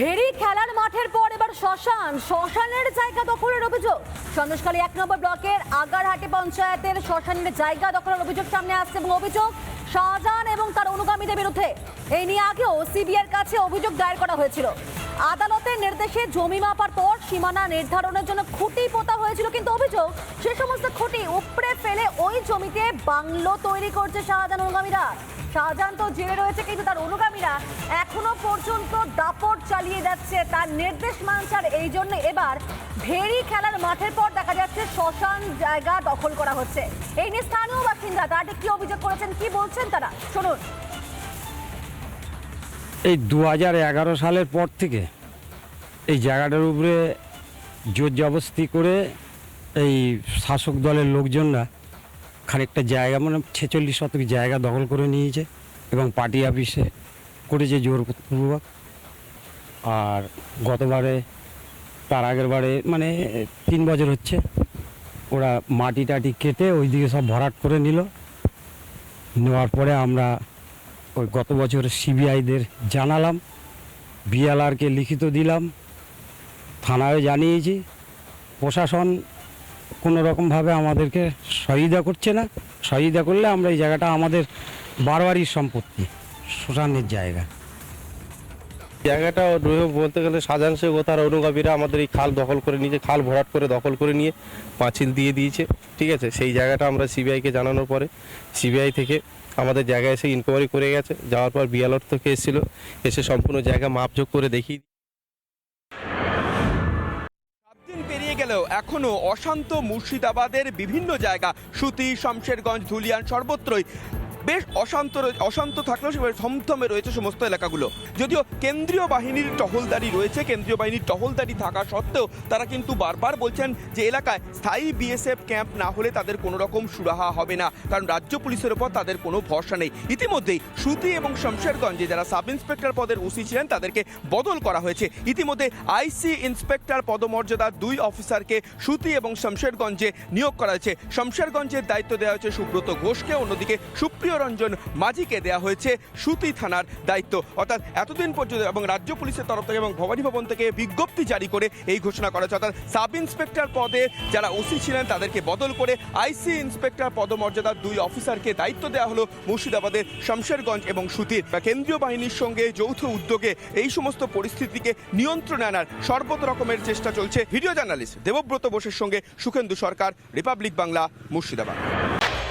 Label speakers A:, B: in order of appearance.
A: Very খেলার মাঠের পর এবার শ্মশান। শ্মশানের জায়গা দখলের অভিযোগ। সন্দেশখালী এক নম্বর ব্লকের আগারহাটি পঞ্চায়েতের শ্মশানের জায়গা দখলের অভিযোগ সামনে আসছে এবং অভিযোগ শাহজাহান এবং তার অনুগামীদের বিরুদ্ধে। এই নিয়ে আগেও সিবিআইয়ের কাছে অভিযোগ দায়ের করা হয়েছিল। আদালতের নির্দেশে জমি মাপার পর সীমানা নির্ধারণের জন্য খুঁটি পোতা হয়েছিল, কিন্তু অভিযোগ, সে সমস্ত খুঁটি উপড়ে ফেলে ওই জমিতে বাংলো তৈরি করছে শাহজাহান অনুগামীরা। শাহজাহান তো জেলে রয়েছে, কিন্তু তার অনুগামীরা এখনও পর্যন্ত দাপট চালিয়ে যাচ্ছে। তার নির্দেশ মানছে আর এই জন্য এবার ভেরি খেলার মাঠের পর দেখা যাচ্ছে শ্মশান জায়গা দখল করা হচ্ছে। এই নিয়ে স্থানীয় বাসিন্দা তারা কি অভিযোগ করেছেন, কি বলছেন তারা? শুনুন।
B: এই দু হাজার এগারো সালের পর থেকে এই জায়গাটার উপরে জোর জবস্তি করে এই শাসক দলের লোকজনরা খানিকটা জায়গা মানে ছেচল্লিশ শতক জায়গা দখল করে নিয়েছে এবং পার্টি অফিসে করেছে জোরপূর্বক। আর গতবারে, তার আগের বারে মানে তিন বছর হচ্ছে, ওরা মাটি টাটি কেটে ওইদিকে সব ভরাট করে নিল। নেওয়ার পরে আমরা ওই গত বছর সিবিআইদের জানালাম, বিএলআরকে লিখিত দিলাম, থানায় জানিয়েছি, প্রশাসন কোনো রকমভাবে আমাদেরকে সহিদা করছে না। সহিদা করলে আমরা এই জায়গাটা আমাদের বারবারই সম্পত্তি, শ্মশানের জায়গা।
C: জায়গাটা বলতে গেলে শেখ তার অনুগামীরা আমাদের এই খাল দখল করে নিয়েছে খাল ভরাট করে দখল করে নিয়ে পাঁচিল দিয়ে দিয়েছে, ঠিক আছে? সেই জায়গাটা আমরা সিবিআইকে জানানোর পরে, সিবিআই থেকে আমাদের জায়গায় এসে ইনকোয়ারি করে গেছে। যাওয়ার পর বিয়ালট থেকে এসেছিল এসে সম্পূর্ণ জায়গা মাপযোগ করে
D: দেখি পেরিয়ে গেলেও এখনও অশান্ত মুর্শিদাবাদের বিভিন্ন জায়গা। সুতি, শমশেরগঞ্জ, ধুলিয়ান সর্বত্রই বেশ অশান্ত অশান্ত থাকলেও সেভাবে থমথমে রয়েছে সমস্ত এলাকাগুলো। যদিও কেন্দ্রীয় বাহিনীর টহলদারি রয়েছে, কেন্দ্রীয় বাহিনীর টহলদারি থাকা সত্ত্বেও তারা কিন্তু বারবার বলছেন যে এলাকায় স্থায়ী বিএসএফ ক্যাম্প না হলে তাদের কোনো রকম সুরাহা হবে না, কারণ রাজ্য পুলিশের ওপর তাদের কোনো ভরসা নেই। ইতিমধ্যেই সুতি এবং শমশেরগঞ্জে যারা সাব ইন্সপেক্টর পদের ওসি ছিলেন, তাদেরকে বদল করা হয়েছে। ইতিমধ্যে আইসি ইন্সপেক্টর পদমর্যাদার দুই অফিসারকে সুতি এবং শমশেরগঞ্জে নিয়োগ করা হয়েছে। শমশেরগঞ্জের দায়িত্ব দেওয়া হয়েছে সুব্রত ঘোষকে, অন্যদিকে সুপ্রিয় রঞ্জন মাঝিকে দেওয়া হয়েছে সুতি থানার দায়িত্ব। অর্থাৎ এতদিন পর্যন্ত এবং রাজ্য পুলিশের তরফ থেকে এবং ভবানী ভবন থেকে বিজ্ঞপ্তি জারি করে এই ঘোষণা করা হয়েছে। অর্থাৎ সাব ইন্সপেক্টর পদে যারা ওসি ছিলেন তাদেরকে বদল করে আইসি ইন্সপেক্টর পদমর্যাদার দুই অফিসারকে দায়িত্ব দেওয়া হলো মুর্শিদাবাদের শমশেরগঞ্জ এবং সুতির। কেন্দ্রীয় বাহিনীর সঙ্গে যৌথ উদ্যোগে এই সমস্ত পরিস্থিতিকে নিয়ন্ত্রণে আনার সর্বত রকমের চেষ্টা চলছে। ভিডিও জার্নালিস্ট দেবব্রত বোসের সঙ্গে সুখেন্দু সরকার, রিপাবলিক বাংলা, মুর্শিদাবাদ।